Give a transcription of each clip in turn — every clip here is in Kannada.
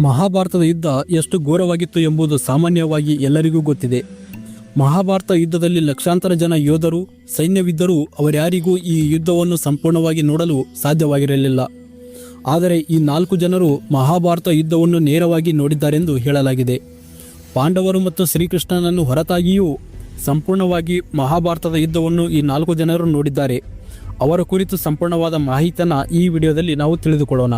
ಮಹಾಭಾರತದ ಯುದ್ಧ ಎಷ್ಟು ಘೋರವಾಗಿತ್ತು ಎಂಬುದು ಸಾಮಾನ್ಯವಾಗಿ ಎಲ್ಲರಿಗೂ ಗೊತ್ತಿದೆ. ಮಹಾಭಾರತ ಯುದ್ಧದಲ್ಲಿ ಲಕ್ಷಾಂತರ ಜನ ಯೋಧರು, ಸೈನ್ಯವಿದ್ದರೂ ಅವರ್ಯಾರಿಗೂ ಈ ಯುದ್ಧವನ್ನು ಸಂಪೂರ್ಣವಾಗಿ ನೋಡಲು ಸಾಧ್ಯವಾಗಿರಲಿಲ್ಲ. ಆದರೆ ಈ ನಾಲ್ಕು ಜನರು ಮಹಾಭಾರತ ಯುದ್ಧವನ್ನು ನೇರವಾಗಿ ನೋಡಿದ್ದಾರೆಂದು ಹೇಳಲಾಗಿದೆ. ಪಾಂಡವರು ಮತ್ತು ಶ್ರೀಕೃಷ್ಣನನ್ನು ಹೊರತಾಗಿಯೂ ಸಂಪೂರ್ಣವಾಗಿ ಮಹಾಭಾರತದ ಯುದ್ಧವನ್ನು ಈ ನಾಲ್ಕು ಜನರು ನೋಡಿದ್ದಾರೆ. ಅವರ ಕುರಿತು ಸಂಪೂರ್ಣವಾದ ಮಾಹಿತಿಯನ್ನು ಈ ವಿಡಿಯೋದಲ್ಲಿ ನಾವು ತಿಳಿದುಕೊಳ್ಳೋಣ.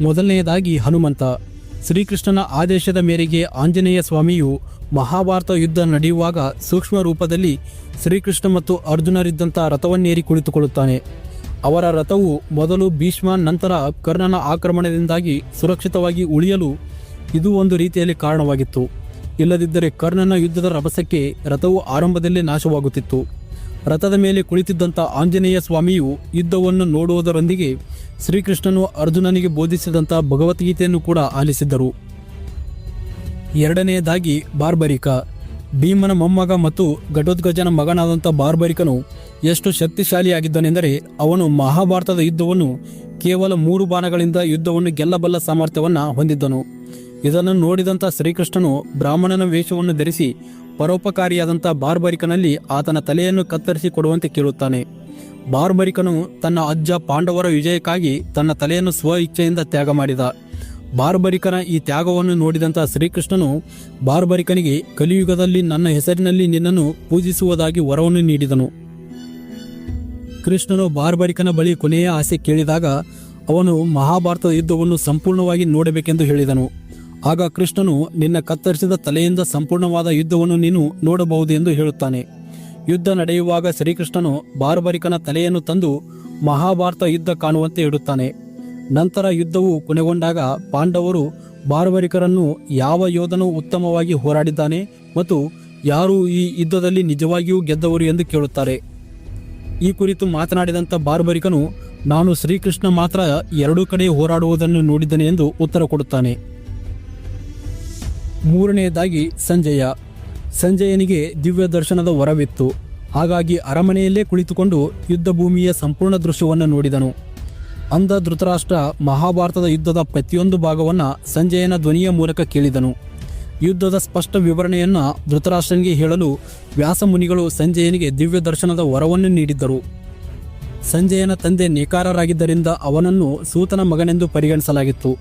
ಮೊದಲನೆಯದಾಗಿ ಹನುಮಂತ. ಶ್ರೀಕೃಷ್ಣನ ಆದೇಶದ ಮೇರೆಗೆ ಆಂಜನೇಯ ಸ್ವಾಮಿಯು ಮಹಾಭಾರತ ಯುದ್ಧ ನಡೆಯುವಾಗ ಸೂಕ್ಷ್ಮ ರೂಪದಲ್ಲಿ ಶ್ರೀಕೃಷ್ಣ ಮತ್ತು ಅರ್ಜುನರಿದ್ದಂಥ ರಥವನ್ನೇರಿ ಕುಳಿತುಕೊಳ್ಳುತ್ತಾನೆ. ಅವರ ರಥವು ಮೊದಲು ಭೀಷ್ಮ, ನಂತರ ಕರ್ಣನ ಆಕ್ರಮಣದಿಂದಾಗಿ ಸುರಕ್ಷಿತವಾಗಿ ಉಳಿಯಲು ಇದು ಒಂದು ರೀತಿಯಲ್ಲಿ ಕಾರಣವಾಗಿತ್ತು. ಇಲ್ಲದಿದ್ದರೆ ಕರ್ಣನ ಯುದ್ಧದ ರಭಸಕ್ಕೆ ರಥವು ಆರಂಭದಲ್ಲೇ ನಾಶವಾಗುತ್ತಿತ್ತು. ರಥದ ಮೇಲೆ ಕುಳಿತಿದ್ದಂಥ ಆಂಜನೇಯ ಸ್ವಾಮಿಯು ಯುದ್ಧವನ್ನು ನೋಡುವುದರೊಂದಿಗೆ ಶ್ರೀಕೃಷ್ಣನು ಅರ್ಜುನನಿಗೆ ಬೋಧಿಸಿದಂಥ ಭಗವದ್ಗೀತೆಯನ್ನು ಕೂಡ ಆಲಿಸಿದ್ದರು. ಎರಡನೆಯದಾಗಿ ಬಾರ್ಬರಿಕ. ಭೀಮನ ಮೊಮ್ಮಗ ಮತ್ತು ಘಟೋದ್ಗಜನ ಮಗನಾದಂಥ ಬಾರ್ಬರಿಕನು ಎಷ್ಟು ಶಕ್ತಿಶಾಲಿಯಾಗಿದ್ದನೆಂದರೆ ಅವನು ಮಹಾಭಾರತದ ಯುದ್ಧವನ್ನು ಕೇವಲ ಮೂರು ಬಾಣಗಳಿಂದ ಯುದ್ಧವನ್ನು ಗೆಲ್ಲಬಲ್ಲ ಸಾಮರ್ಥ್ಯವನ್ನು ಹೊಂದಿದ್ದನು. ಇದನ್ನು ನೋಡಿದಂಥ ಶ್ರೀಕೃಷ್ಣನು ಬ್ರಾಹ್ಮಣನ ವೇಷವನ್ನು ಧರಿಸಿ ಪರೋಪಕಾರಿಯಾದಂಥ ಬಾರ್ಬರಿಕನಲ್ಲಿ ಆತನ ತಲೆಯನ್ನು ಕತ್ತರಿಸಿ ಕೊಡುವಂತೆ ಕೇಳುತ್ತಾನೆ. ಬಾರ್ಬರಿಕನು ತನ್ನ ಅಜ್ಜ ಪಾಂಡವರ ವಿಜಯಕ್ಕಾಗಿ ತನ್ನ ತಲೆಯನ್ನು ಸ್ವ ಇಚ್ಛೆಯಿಂದ ತ್ಯಾಗ ಮಾಡಿದ. ಬಾರ್ಬರಿಕನ ಈ ತ್ಯಾಗವನ್ನು ನೋಡಿದಂಥ ಶ್ರೀಕೃಷ್ಣನು ಬಾರ್ಬರಿಕನಿಗೆ ಕಲಿಯುಗದಲ್ಲಿ ನನ್ನ ಹೆಸರಿನಲ್ಲಿ ನಿನ್ನನ್ನು ಪೂಜಿಸುವುದಾಗಿ ವರವನ್ನು ನೀಡಿದನು. ಕೃಷ್ಣನು ಬಾರ್ಬರಿಕನ ಬಳಿ ಕೊನೆಯ ಆಸೆ ಕೇಳಿದಾಗ ಅವನು ಮಹಾಭಾರತದ ಯುದ್ಧವನ್ನು ಸಂಪೂರ್ಣವಾಗಿ ನೋಡಬೇಕೆಂದು ಹೇಳಿದನು. ಆಗ ಕೃಷ್ಣನು, ನಿನ್ನ ಕತ್ತರಿಸಿದ ತಲೆಯಿಂದ ಸಂಪೂರ್ಣವಾದ ಯುದ್ಧವನ್ನು ನೀನು ನೋಡಬಹುದು ಎಂದು ಹೇಳುತ್ತಾನೆ. ಯುದ್ಧ ನಡೆಯುವಾಗ ಶ್ರೀಕೃಷ್ಣನು ಬಾರ್ಬರಿಕನ ತಲೆಯನ್ನು ತಂದು ಮಹಾಭಾರತ ಯುದ್ಧ ಕಾಣುವಂತೆ ಇಡುತ್ತಾನೆ ನಂತರ ಯುದ್ಧವು ಕೊನೆಗೊಂಡಾಗ ಪಾಂಡವರು ಬಾರ್ಬರಿಕರನ್ನು ಯಾವ ಯೋಧನು ಉತ್ತಮವಾಗಿ ಹೋರಾಡಿದ್ದಾನೆ ಮತ್ತು ಯಾರು ಈ ಯುದ್ಧದಲ್ಲಿ ನಿಜವಾಗಿಯೂ ಗೆದ್ದವರು ಎಂದು ಕೇಳುತ್ತಾರೆ. ಈ ಕುರಿತು ಮಾತನಾಡಿದಂಥ ಬಾರ್ಬರಿಕನು, ನಾನು ಶ್ರೀಕೃಷ್ಣ ಮಾತ್ರ ಎರಡೂ ಕಡೆ ಹೋರಾಡುವುದನ್ನು ನೋಡಿದ್ದೇನೆ ಎಂದು ಉತ್ತರ ಕೊಡುತ್ತಾನೆ. ಮೂರನೆಯದಾಗಿ ಸಂಜಯ. ಸಂಜಯನಿಗೆ ದಿವ್ಯ ದರ್ಶನದ ವರವಿತ್ತು. ಹಾಗಾಗಿ ಅರಮನೆಯಲ್ಲೇ ಕುಳಿತುಕೊಂಡು ಯುದ್ಧ ಭೂಮಿಯ ಸಂಪೂರ್ಣ ದೃಶ್ಯವನ್ನು ನೋಡಿದನು. ಅಂಧ ಧೃತರಾಷ್ಟ್ರ ಮಹಾಭಾರತದ ಯುದ್ಧದ ಪ್ರತಿಯೊಂದು ಭಾಗವನ್ನು ಸಂಜಯನ ಧ್ವನಿಯ ಮೂಲಕ ಕೇಳಿದನು. ಯುದ್ಧದ ಸ್ಪಷ್ಟ ವಿವರಣೆಯನ್ನು ಧೃತರಾಷ್ಟ್ರನಿಗೆ ಹೇಳಲು ವ್ಯಾಸಮುನಿಗಳು ಸಂಜಯನಿಗೆ ದಿವ್ಯ ದರ್ಶನದ ವರವನ್ನು ನೀಡಿದ್ದರು. ಸಂಜಯನ ತಂದೆ ನೇಕಾರರಾಗಿದ್ದರಿಂದ ಅವನನ್ನು ಸೂತನ ಮಗನೆಂದು ಪರಿಗಣಿಸಲಾಗಿತ್ತು.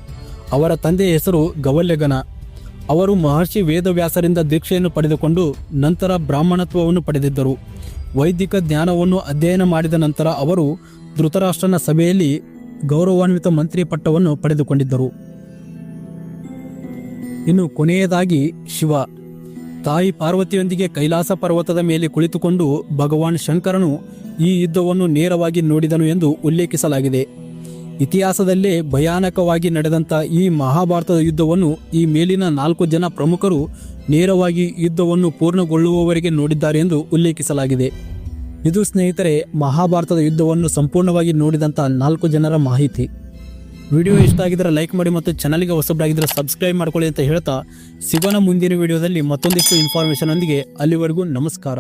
ಅವರ ತಂದೆಯ ಹೆಸರು ಗವಲ್ಯಗನ. ಅವರು ಮಹರ್ಷಿ ವೇದವ್ಯಾಸರಿಂದ ದೀಕ್ಷೆಯನ್ನು ಪಡೆದುಕೊಂಡು ನಂತರ ಬ್ರಾಹ್ಮಣತ್ವವನ್ನು ಪಡೆದಿದ್ದರು. ವೈದಿಕ ಜ್ಞಾನವನ್ನು ಅಧ್ಯಯನ ಮಾಡಿದ ನಂತರ ಅವರು ಧೃತರಾಷ್ಟ್ರನ ಸಭೆಯಲ್ಲಿ ಗೌರವಾನ್ವಿತ ಮಂತ್ರಿ ಪಟ್ಟವನ್ನು ಪಡೆದುಕೊಂಡಿದ್ದರು. ಇನ್ನು ಕೊನೆಯದಾಗಿ ಶಿವ. ತಾಯಿ ಪಾರ್ವತಿಯೊಂದಿಗೆ ಕೈಲಾಸ ಪರ್ವತದ ಮೇಲೆ ಕುಳಿತುಕೊಂಡು ಭಗವಾನ್ ಶಂಕರನು ಈ ಯುದ್ಧವನ್ನು ನೇರವಾಗಿ ನೋಡಿದನು ಎಂದು ಉಲ್ಲೇಖಿಸಲಾಗಿದೆ. ಇತಿಹಾಸದಲ್ಲೇ ಭಯಾನಕವಾಗಿ ನಡೆದಂಥ ಈ ಮಹಾಭಾರತದ ಯುದ್ಧವನ್ನು ಈ ಮೇಲಿನ ನಾಲ್ಕು ಜನ ಪ್ರಮುಖರು ನೇರವಾಗಿ ಯುದ್ಧವನ್ನು ಪೂರ್ಣಗೊಳ್ಳುವವರೆಗೆ ನೋಡಿದ್ದಾರೆ ಎಂದು ಉಲ್ಲೇಖಿಸಲಾಗಿದೆ. ಇದು ಸ್ನೇಹಿತರೆ, ಮಹಾಭಾರತದ ಯುದ್ಧವನ್ನು ಸಂಪೂರ್ಣವಾಗಿ ನೋಡಿದಂಥ ನಾಲ್ಕು ಜನರ ಮಾಹಿತಿ. ವಿಡಿಯೋ ಇಷ್ಟ ಆಗಿದ್ರೆ ಲೈಕ್ ಮಾಡಿ ಮತ್ತು ಚಾನಲ್ಗೆ ಹೊಸಬ್ರಾಗಿದ್ರೆ ಸಬ್ಸ್ಕ್ರೈಬ್ ಮಾಡ್ಕೊಳ್ಳಿ ಅಂತ ಹೇಳ್ತಾ, ಸಿಗೋಣ ಮುಂದಿನ ವಿಡಿಯೋದಲ್ಲಿ ಮತ್ತೊಂದಿಷ್ಟು ಇನ್ಫಾರ್ಮೇಷನ್ ಅಲ್ಲಿವರೆಗೂ ನಮಸ್ಕಾರ.